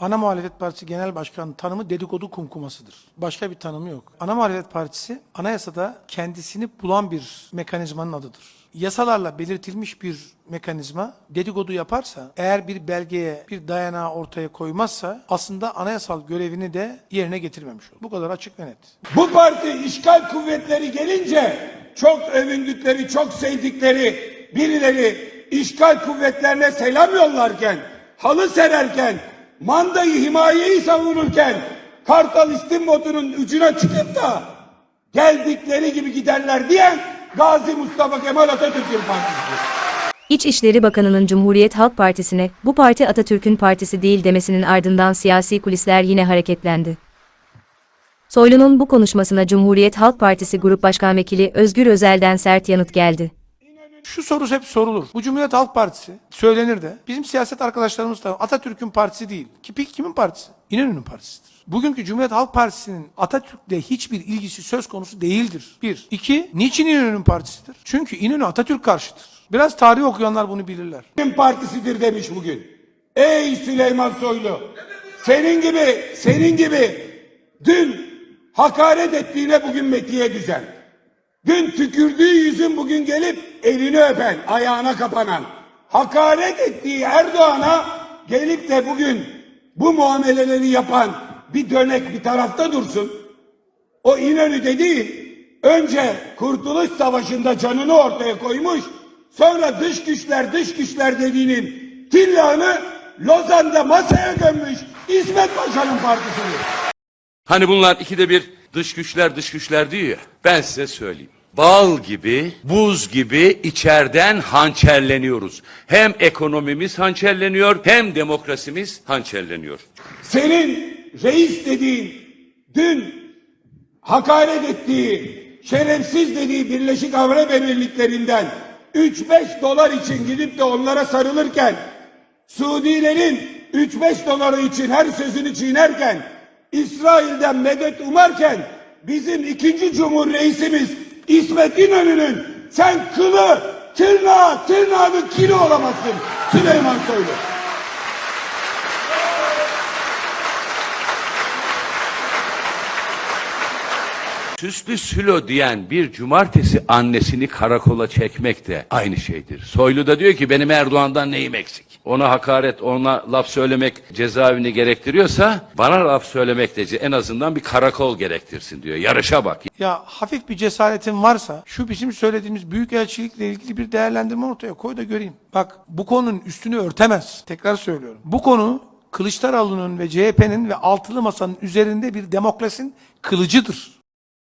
Ana Muhalefet Partisi Genel Başkanı tanımı dedikodu kumkumasıdır. Başka bir tanımı yok. Ana Muhalefet Partisi anayasada kendisini bulan bir mekanizmanın adıdır. Yasalarla belirtilmiş bir mekanizma dedikodu yaparsa, eğer bir belgeye bir dayanağı ortaya koymazsa aslında anayasal görevini de yerine getirmemiş olur. Bu kadar açık ve net. Bu parti işgal kuvvetleri gelince çok övündükleri, çok sevdikleri birileri işgal kuvvetlerine selam yollarken, halı sererken, mandayı, himayeyi savunurken Kartal İstimbotu'nun ucuna çıkıp da geldikleri gibi giderler diyen Gazi Mustafa Kemal Atatürk'ün partisidir. İçişleri Bakanı'nın Cumhuriyet Halk Partisi'ne bu parti Atatürk'ün partisi değil demesinin ardından siyasi kulisler yine hareketlendi. Soylu'nun bu konuşmasına Cumhuriyet Halk Partisi Grup Başkan Vekili Özgür Özel'den sert yanıt geldi. Şu soru hep sorulur. Bu Cumhuriyet Halk Partisi söylenir de bizim siyaset arkadaşlarımız da Atatürk'ün partisi değil. Ki kimin partisi? İnönü'nün partisidir. Bugünkü Cumhuriyet Halk Partisi'nin Atatürk'le hiçbir ilgisi söz konusu değildir. Bir. İki, niçin İnönü'nün partisidir? Çünkü İnönü Atatürk karşıtır. Biraz tarih okuyanlar bunu bilirler. Kimin partisidir demiş bugün. Ey Süleyman Soylu. Senin gibi, senin gibi dün hakaret ettiğine bugün metiye düzen. Dün tükürdüğü yüzün bugün gelip elini öpen, ayağına kapanan. Hakaret ettiği Erdoğan'a gelip de bugün bu muameleleri yapan bir dönek bir tarafta dursun. O İnönü'de değil, önce Kurtuluş Savaşı'nda canını ortaya koymuş, sonra dış güçler dış güçler dediğinin tillahını Lozan'da masaya gömmüş İsmet Paşa'nın partisidir. Hani bunlar ikide bir dış güçler dış güçler diyor ya. Ben size söyleyeyim. Bal gibi, buz gibi içeriden hançerleniyoruz. Hem ekonomimiz hançerleniyor hem demokrasimiz hançerleniyor. Senin reis dediğin dün hakaret ettiği, şerefsiz dediği Birleşik Arap Emirlikleri'nden 3-5 dolar için gidip de onlara sarılırken Suudilerin 3-5 doları için her sözünü çiğnerken İsrail'den medet umarken bizim ikinci cumhur reisimiz İsmet İnönü'nün sen kılı tırnağı tırnağının kili olamazsın Süleyman Soylu. Süslü sülo diyen bir cumartesi annesini karakola çekmek de aynı şeydir. Soylu da diyor ki benim Erdoğan'dan neyim eksik? Ona hakaret, ona laf söylemek cezaevini gerektiriyorsa bana laf söylemek de en azından bir karakol gerektirsin diyor. Yarışa bak. Ya hafif bir cesaretin varsa şu bizim söylediğimiz büyükelçilikle ilgili bir değerlendirme ortaya koy da göreyim. Bak bu konunun üstünü örtemez. Tekrar söylüyorum. Bu konu Kılıçdaroğlu'nun ve CHP'nin ve altılı masanın üzerinde bir demokrasinin kılıcıdır.